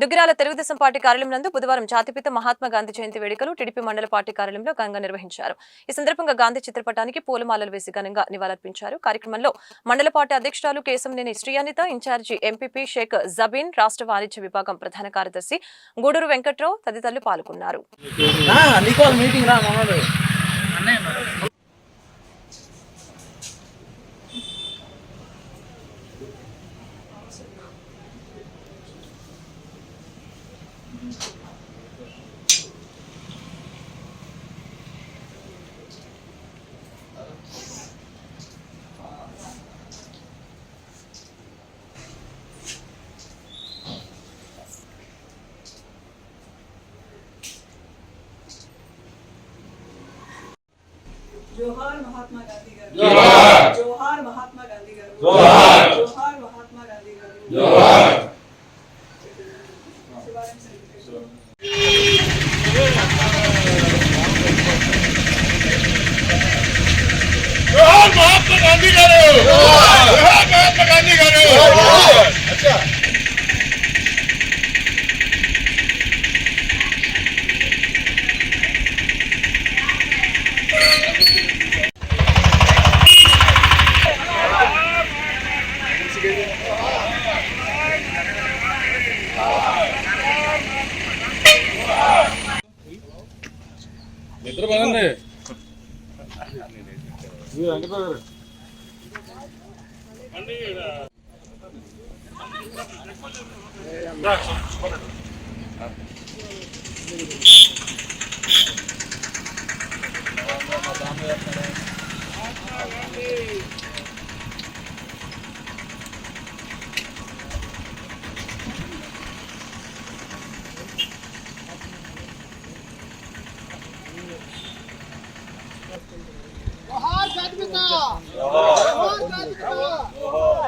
Duggirala Telugu Desam party కార్యాలయం నందు బుధవారం జాతిపిత మహాత్మా గాంధీ జయంతి వేడుకలు టీడీపీ మండల పార్టీ కార్యాలయంలో ఘనంగా నిర్వహించారు. ఈ సందర్భంగా గాంధీ చిత్రపటానికి పూలమాలలు వేసి ఘనంగా నివాళులర్పించారు. కార్యక్రమంలో మండల పార్టీ అధ్యక్షురాలు Kesamneni Sreeyanitha in charge MPP Sheikh Jabeen రాష్ట్ర వాణిజ్య విభాగం ప్రధాన కార్యదర్శి గూడూరు వెంకట్రావు తదితరులు పాల్గొన్నారు. जोहार महात्मा गांधी का जोहार। మహాత్మా గాంధీ గారు! మహాత్మా గాంధీ గారు! నిద్ర పదండి వెంకటరావు గారు. जोहार जातिपिता जोहार जातिपिता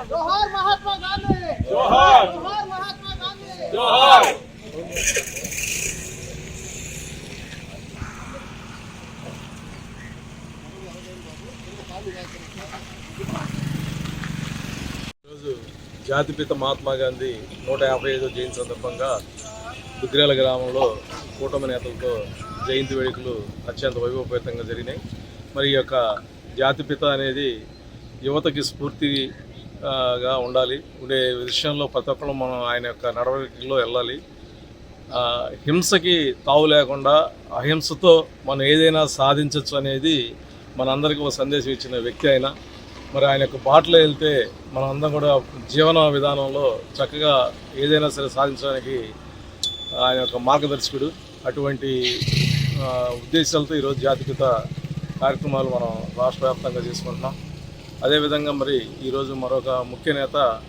जोहार महात्मा गांधी జోహార్ जोहार महात्मा गांधी జోహార్ ఈరోజు జాతిపిత మహాత్మా గాంధీ నూట యాభై ఐదో జయంతి సందర్భంగా దుగ్గిరాల గ్రామంలో కూటమి నేతలతో జయంతి వేడుకలు అత్యంత వైభవపేతంగా జరిగినాయి. మరి ఈ యొక్క జాతిపిత అనేది యువతకి స్ఫూర్తిగా ఉండాలి. ఉండే విషయంలో ప్రతి ఒక్కరు మనం ఆయన యొక్క నడవడికలో వెళ్ళాలి. హింసకి తావు లేకుండా అహింసతో మనం ఏదైనా సాధించవచ్చు అనేది మనందరికీ ఒక సందేశం ఇచ్చిన వ్యక్తి ఆయన. మరి ఆయన యొక్క బాటలో వెళ్తే మనం అందరం కూడా జీవన విధానంలో చక్కగా ఏదైనా సరే సాధించడానికి ఆయన యొక్క మార్గదర్శకుడు. అటువంటి ఉద్దేశాలతో ఈరోజు జాతిపిత కార్యక్రమాలు మనం రాష్ట్ర వ్యాప్తంగా చేసుకుంటున్నాం. అదేవిధంగా మరి ఈరోజు మరొక ముఖ్య నేత